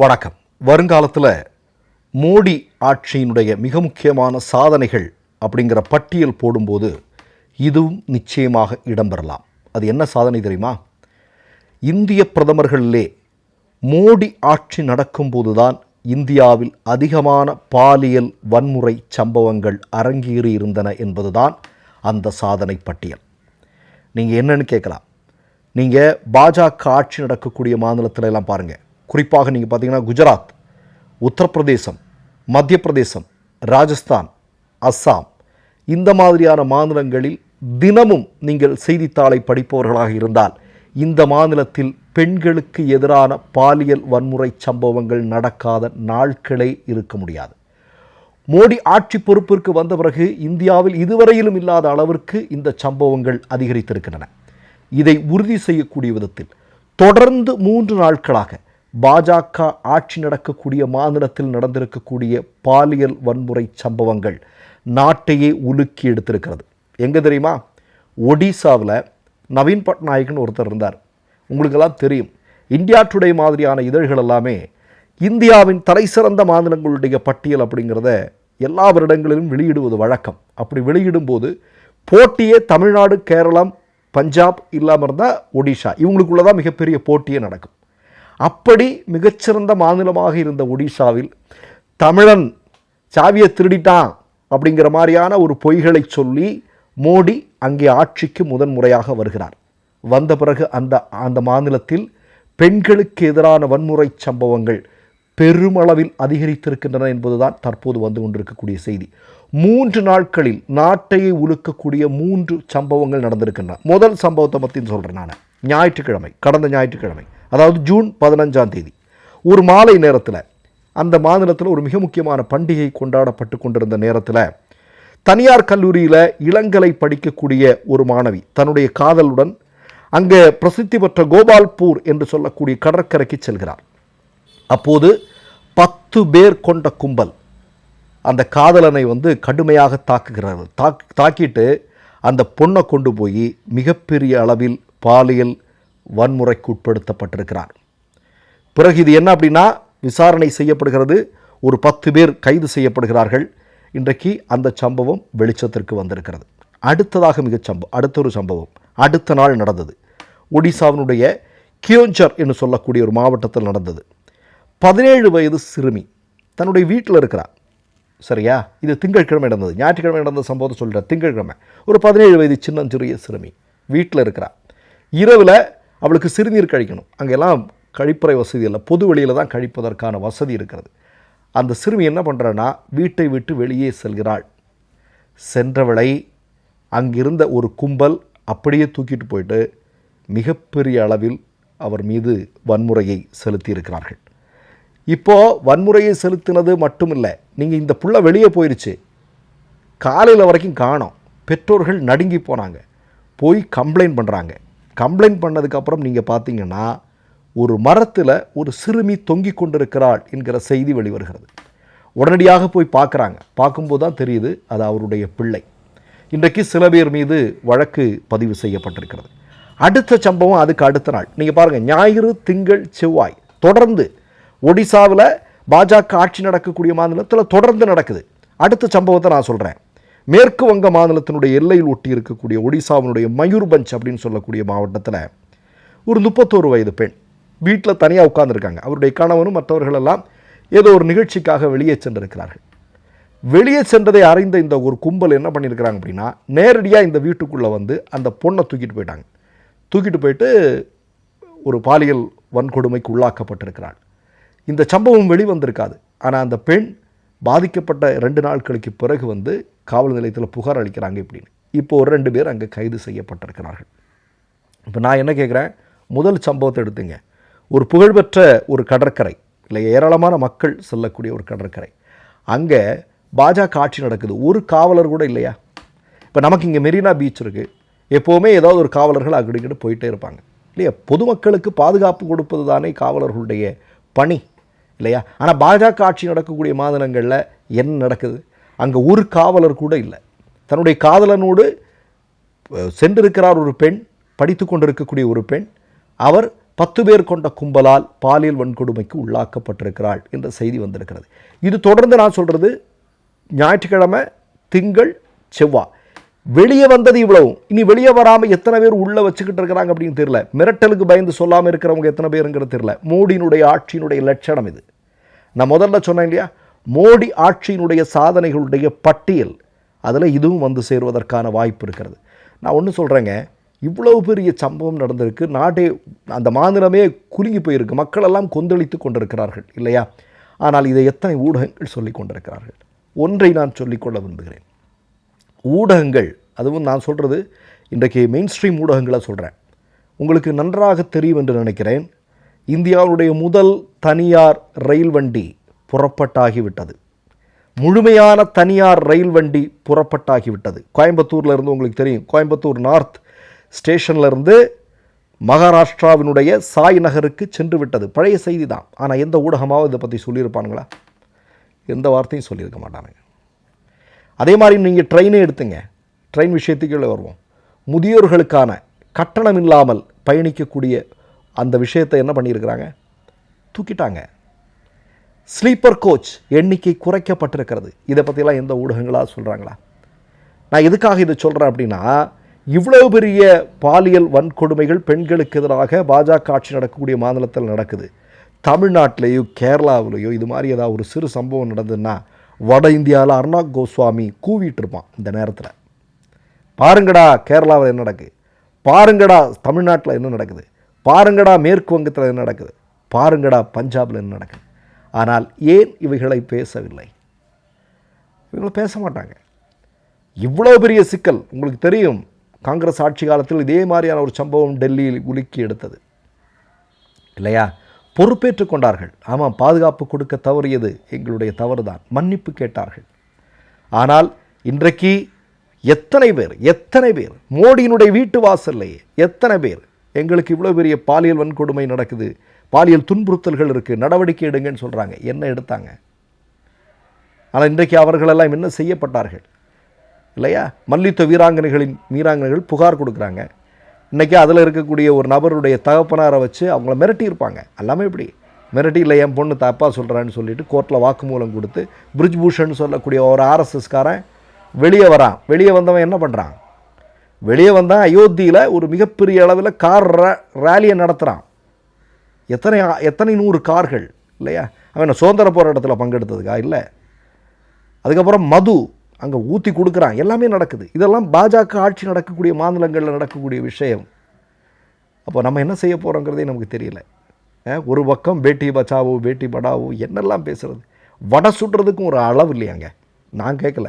வணக்கம். வருங்காலத்தில் மோடி ஆட்சியினுடைய மிக முக்கியமான சாதனைகள் அப்படிங்கிற பட்டியல் போடும்போது இதுவும் நிச்சயமாக இடம்பெறலாம். அது என்ன சாதனை தெரியுமா? இந்திய பிரதமர்களிலே மோடி ஆட்சி நடக்கும்போது தான் இந்தியாவில் அதிகமான பாலியல் வன்முறை சம்பவங்கள் அரங்கேறி இருந்தன என்பதுதான் அந்த சாதனை பட்டியல். நீங்கள் என்னன்னு கேட்கலாம். நீங்கள் பாஜக ஆட்சி நடக்கக்கூடிய மாநிலத்திலெல்லாம் பாருங்கள் குறிப்பாக நீங்கள் பார்த்தீங்கன்னா குஜராத் உத்தரப்பிரதேசம் மத்திய பிரதேசம் ராஜஸ்தான் அஸ்ஸாம். இந்த மாதிரியான மாநிலங்களில் தினமும் நீங்கள் செய்தித்தாளை படிப்பவர்களாக இருந்தால் இந்த மாநிலத்தில் பெண்களுக்கு எதிரான பாலியல் வன்முறை சம்பவங்கள் நடக்காத நாட்களே இருக்க முடியாது. மோடி ஆட்சி பொறுப்பிற்கு வந்த பிறகு இந்தியாவில் இதுவரையிலும் இல்லாத அளவிற்கு இந்த சம்பவங்கள் அதிகரித்திருக்கின்றன. இதை உறுதி செய்யக்கூடிய விதத்தில் தொடர்ந்து மூன்று நாட்களாக பாஜக ஆட்சி நடக்கக்கூடிய மாநிலத்தில் நடந்திருக்கக்கூடிய பாலியல் வன்முறை சம்பவங்கள் நாட்டையே உலுக்கி எடுத்திருக்கிறது. எங்கே தெரியுமா? ஒடிசாவில் நவீன் பட்நாயக்னு ஒருத்தர் இருந்தார். உங்களுக்கெல்லாம் தெரியும். இந்தியா டுடே மாதிரியான இதழ்கள் எல்லாமே இந்தியாவின் தலைசிறந்த மாநிலங்களுடைய பட்டியல் அப்படிங்கிறத எல்லா வருடங்களிலும் வெளியிடுவது வழக்கம். அப்படி வெளியிடும்போது போட்டியே தமிழ்நாடு கேரளம் பஞ்சாப் இல்லாமல் இருந்தால் ஒடிஷா இவங்களுக்குள்ள தான் மிகப்பெரிய போட்டியே நடக்கும். அப்படி மிகச்சிறந்த மாநிலமாக இருந்த ஒடிசாவில் தமிழன் சாவியை திருடிட்டான் அப்படிங்கிற மாதிரியான ஒரு பொய்களை சொல்லி மோடி அங்கே ஆட்சிக்கு முதன் முறையாக வருகிறார். வந்த பிறகு அந்த அந்த மாநிலத்தில் பெண்களுக்கு எதிரான வன்முறை சம்பவங்கள் பெருமளவில் அதிகரித்திருக்கின்றன என்பதுதான் தற்போது வந்து கொண்டிருக்கக்கூடிய செய்தி. மூன்று நாட்களில் நாட்டையை உலுக்கக்கூடிய மூன்று சம்பவங்கள் நடந்திருக்கின்றன. முதல் சம்பவத்தை பற்றி சொல்கிறேன் நான். ஞாயிற்றுக்கிழமை கடந்த ஞாயிற்றுக்கிழமை. அதாவது ஜூன் பதினஞ்சாம் தேதி. ஒரு மாலை நேரத்தில் அந்த மாநிலத்தில் ஒரு மிக முக்கியமான பண்டிகை கொண்டாடப்பட்டு கொண்டிருந்த நேரத்தில் தனியார் கல்லூரியில் இளங்கலை படிக்கக்கூடிய ஒரு மாணவி தன்னுடைய காதலுடன் அங்கே பிரசித்தி பெற்ற கோபால்பூர் என்று சொல்லக்கூடிய கடற்கரைக்கு செல்கிறார். அப்போது பத்து பேர் கொண்ட கும்பல் அந்த காதலனை வந்து கடுமையாக தாக்குகிறார்கள். தாக் தாக்கிட்டு அந்த பொண்ணை கொண்டு போய் மிகப்பெரிய அளவில் பாலியல் வன்முறைக்கு உட்படுத்தப்பட்டிருக்கிறார் பிறகு இது என்ன அப்படின்னா விசாரணை செய்யப்படுகிறது. ஒரு பத்து பேர் கைது செய்யப்படுகிறார்கள். இன்றைக்கு அந்த சம்பவம் வெளிச்சத்திற்கு வந்திருக்கிறது. அடுத்ததாக மிகச் சம்பவம் அடுத்த ஒரு சம்பவம் அடுத்த நாள் நடந்தது. ஒடிசாவினுடைய கியோஞ்சர் என்று சொல்லக்கூடிய ஒரு மாவட்டத்தில் நடந்தது. பதினேழு வயது சிறுமி தன்னுடைய வீட்டில் இருக்கிறார். சரியா? இது திங்கட்கிழமை நடந்தது. ஞாயிற்றுக்கிழமை நடந்த சம்பவத்தை சொல்கிறேன் திங்கட்கிழமை. ஒரு பதினேழு வயது சின்னஞ்சிறிய சிறுமி வீட்டில் இருக்கிறார். இரவில் அவளுக்கு சிறுநீர் கழிக்கணும். அங்கெல்லாம் கழிப்பறை வசதி இல்லை. பொது வெளியில் தான் கழிப்பதற்கான வசதி இருக்கிறது. அந்த சிறுமி என்ன பண்ணுறான்னா வீட்டை விட்டு வெளியே செல்கிறாள். சென்றவளை அங்கிருந்த ஒரு கும்பல் அப்படியே தூக்கிட்டு போயிட்டு மிகப்பெரிய அளவில் அவர் மீது வன்முறையை செலுத்தியிருக்கிறார்கள். இப்போது வன்முறையை செலுத்தினது மட்டும் இல்லை நீங்கள் இந்த புள்ள வெளியே போயிடுச்சு காலையில் வரைக்கும் காணோம். பெற்றோர்கள் நடுங்கி போனாங்க. போய் கம்ப்ளைண்ட் பண்ணுறாங்க கம்ப்ளைண்ட் பண்ணதுக்கப்புறம் நீங்கள் பார்த்தீங்கன்னா ஒரு மரத்தில் ஒரு சிறுமி தொங்கி கொண்டிருக்கிறாள் என்கிற செய்தி வெளிவருகிறது. உடனடியாக போய் பார்க்குறாங்க. பார்க்கும்போது தான் தெரியுது அது அவருடைய பிள்ளை. இன்றைக்கு சில பேர் மீது வழக்கு பதிவு செய்யப்பட்டிருக்கிறது. அடுத்த சம்பவம் அதுக்கு அடுத்த நாள். நீங்கள் பாருங்கள் ஞாயிறு திங்கள் செவ்வாய் தொடர்ந்து ஒடிசாவில் பாஜக ஆட்சி நடக்கக்கூடிய மாநிலத்தில் தொடர்ந்து நடக்குது. அடுத்த சம்பவத்தை நான் சொல்கிறேன் மேற்கு வங்க மாநிலத்தினுடைய எல்லையில் ஒட்டி இருக்கக்கூடிய ஒடிசாவினுடைய மயூர்பஞ்ச் அப்படின்னு சொல்லக்கூடிய மாவட்டத்தில் ஒரு முப்பத்தோரு வயது பெண் வீட்டில் தனியாக உட்கார்ந்துருக்காங்க. அவருடைய கணவனும் மற்றவர்களெல்லாம் ஏதோ ஒரு நிகழ்ச்சிக்காக வெளியே சென்றிருக்கிறார்கள். வெளியே சென்றதை அறிந்த இந்த ஒரு கும்பல் என்ன பண்ணியிருக்கிறாங்க அப்படின்னா நேரடியாக இந்த வீட்டுக்குள்ளே வந்து அந்த பொண்ணை தூக்கிட்டு போயிட்டாங்க. தூக்கிட்டு போயிட்டு ஒரு பாலியல் வன்கொடுமைக்கு உள்ளாக்கப்பட்டிருக்கிறாள். இந்த சம்பவம் வெளிவந்திருக்காது. ஆனால் அந்த பெண் பாதிக்கப்பட்ட ரெண்டு நாட்களுக்கு பிறகு வந்து காவல் நிலையத்தில் புகார் அளிக்கிறாங்க இப்படின்னு. இப்போ ஒரு ரெண்டு பேர் அங்கே கைது செய்யப்பட்டிருக்கிறார்கள். இப்போ நான் என்ன கேட்குறேன் முதல் சம்பவத்தை எடுத்துங்க. ஒரு புகழ்பெற்ற ஒரு கடற்கரை இல்லை ஏராளமான மக்கள் செல்லக்கூடிய ஒரு கடற்கரை. அங்கே பாஜக ஆட்சி நடக்குது. ஒரு காவலர் கூட இல்லையா? இப்போ நமக்கு இங்கே மெரினா பீச் இருக்குது எப்போவுமே ஏதாவது ஒரு காவலர்கள் அங்கிட்டு போயிட்டே இருப்பாங்க. இல்லையா? பொதுமக்களுக்கு பாதுகாப்பு கொடுப்பது தானே காவலர்களுடைய பணி. இல்லையா? ஆனால் பாஜக ஆட்சி நடக்கக்கூடிய மாநிலங்களில் என்ன நடக்குது? அங்கே ஒரு காவலர் கூட இல்லை. தன்னுடைய காதலனோடு சென்றிருக்கிறார் ஒரு பெண் படித்து கொண்டிருக்கக்கூடிய ஒரு பெண். அவர் பத்து பேர் கொண்ட கும்பலால் பாலியல் வன்கொடுமைக்கு உள்ளாக்கப்பட்டிருக்கிறாள் என்ற செய்தி வந்திருக்கிறது. இது தொடர்ந்து நான் சொல்கிறது ஞாயிற்றுக்கிழமை திங்கள் செவ்வாய். வெளியே வந்தது இவ்வளவும். இனி வெளியே வராமல் எத்தனை பேர் உள்ளே வச்சுக்கிட்டு இருக்கிறாங்க அப்படின்னு தெரியல. மிரட்டலுக்கு பயந்து சொல்லாமல் இருக்கிறவங்க எத்தனை பேருங்கிறது தெரியல. மோடியினுடைய ஆட்சியினுடைய லட்சணம் இது. நான் முதல்ல சொன்னேன் இல்லையா? மோடி ஆட்சியினுடைய சாதனைகளுடைய பட்டியல் அதில் இதுவும் வந்து சேருவதற்கான வாய்ப்பு இருக்கிறது. நான் ஒன்று சொல்கிறேங்க இவ்வளவு பெரிய சம்பவம் நடந்திருக்கு. நாட்டே அந்த மாநிலமே குலுங்கி போயிருக்கு. மக்களெல்லாம் கொந்தளித்து கொண்டிருக்கிறார்கள் இல்லையா? ஆனால் இதை எத்தனை ஊடகங்கள் சொல்லிக் கொண்டிருக்கிறார்கள்? ஒன்றை நான் சொல்லிக்கொள்ள விரும்புகிறேன். ஊடகங்கள் அதுவும் நான் சொல்கிறது இன்றைக்கு மெயின் ஸ்ட்ரீம் ஊடகங்களை சொல்கிறேன் உங்களுக்கு நன்றாக தெரியும் என்று நினைக்கிறேன். இந்தியாவுடைய முதல் தனியார் ரயில் வண்டி புறப்பட்டாகிவிட்டது. முழுமையான தனியார் ரயில் வண்டி புறப்பட்டாகிவிட்டது. கோயம்புத்தூர்ல இருந்து உங்களுக்கு தெரியும். கோயம்புத்தூர் நார்த் ஸ்டேஷன்லேருந்து மகாராஷ்டிராவினுடைய சாய் நகருக்கு சென்று விட்டது. பழைய செய்தி தான் ஆனால் எந்த ஊடகமாவது இதை பற்றி சொல்லியிருப்பானுங்களா? எந்த வார்த்தையும் சொல்லியிருக்க மாட்டானுங்க. அதே மாதிரி நீங்கள் ட்ரெயினே எடுத்துங்க. ட்ரெயின் விஷயத்துக்குள்ளே வருவோம். முதியோர்களுக்கான கட்டணம் இல்லாமல் பயணிக்கக்கூடிய அந்த விஷயத்தை என்ன பண்ணியிருக்கிறாங்க? தூக்கிட்டாங்க. ஸ்லீப்பர் கோச் எண்ணிக்கை குறைக்கப்பட்டிருக்கிறது. இதை பற்றிலாம் எந்த ஊடகங்களாக சொல்கிறாங்களா நான் எதுக்காக இதை சொல்கிறேன் அப்படின்னா இவ்வளவு பெரிய பாலியல் வன்கொடுமைகள் பெண்களுக்கு எதிராக பாஜக ஆட்சி நடக்கக்கூடிய மாநிலத்தில் நடக்குது. தமிழ்நாட்டிலேயோ கேரளாவிலேயோ இது மாதிரி ஏதாவது ஒரு சிறு சம்பவம் நடந்ததுன்னா வட இந்தியாவில் அர்ணாப் கோஸ்வாமி கூவிட்டு இருப்பான் இந்த நேரத்தில். பாருங்கடா கேரளாவில் என்ன நடக்குது? பாருங்கடா தமிழ்நாட்டில் என்ன நடக்குது? பாருங்கடா மேற்கு வங்கத்தில் என்ன நடக்குது? பாருங்கடா பஞ்சாபில் என்ன நடக்குது? ஆனால் ஏன் இவைகளை பேசவில்லை? இவங்களை பேச மாட்டாங்க. இவ்வளோ பெரிய சிக்கல் உங்களுக்கு தெரியும். காங்கிரஸ் ஆட்சி காலத்தில் இதே மாதிரியான ஒரு சம்பவம் டெல்லியில் உலுக்கி எடுத்தது. இல்லையா? பொறுப்பேற்றுக் கொண்டார்கள். ஆமாம் பாதுகாப்பு கொடுக்க தவறியது எங்களுடைய தவறுதான். மன்னிப்பு கேட்டார்கள். ஆனால் இன்றைக்கு எத்தனை பேர் எத்தனை பேர்? மோடியினுடைய வீட்டு வாசல்லையே எத்தனை பேர்? எங்களுக்கு இவ்வளோ பெரிய பாலியல் வன்கொடுமை நடக்குது பாலியல் துன்புறுத்தல்கள் இருக்குது நடவடிக்கை எடுங்கன்னு சொல்கிறாங்க என்ன எடுத்தாங்க? ஆனால் இன்றைக்கு அவர்களெல்லாம் என்ன செய்யப்பட்டார்கள்? இல்லையா? மல்யுத்த வீராங்கனைகளின் வீராங்கனைகள் புகார் கொடுக்குறாங்க. இன்றைக்கி அதில் இருக்கக்கூடிய ஒரு நபருடைய தகப்பனாரை வச்சு அவங்கள மிரட்டியிருப்பாங்க எல்லாமே இப்படி மிரட்டி இல்லை என் பொண்ணு தப்பாக சொல்கிறான்னு சொல்லிட்டு கோர்ட்டில் வாக்குமூலம் கொடுத்து பிரிஜ்பூஷன் சொல்லக்கூடிய ஒரு ஆர்எஸ்எஸ்காரன் வெளியே வரான். வெளியே வந்தவன் என்ன பண்ணுறான் வெளியே வந்தால் அயோத்தியில் ஒரு மிகப்பெரிய அளவில் கார் ரேலியை நடத்துகிறான் எத்தனை எத்தனை நூறு கார்கள் இல்லையா? அவன் சுதந்திர போராட்டத்தில் பங்கெடுத்ததுக்கா? இல்லை. அதுக்கப்புறம் மது அங்கே ஊற்றி கொடுக்குறான். எல்லாமே நடக்குது. இதெல்லாம் பாஜக ஆட்சி நடக்கக்கூடிய மாநிலங்களில் நடக்கக்கூடிய விஷயம். அப்போ நம்ம என்ன செய்ய போகிறோங்கிறதே நமக்கு தெரியல. ஒரு பக்கம் பேட்டி பச்சாவோ பேட்டி படாவோ என்னெல்லாம் பேசுகிறது வடை சுடுறதுக்கும் ஒரு அளவு இல்லையாங்க. நான் கேட்கல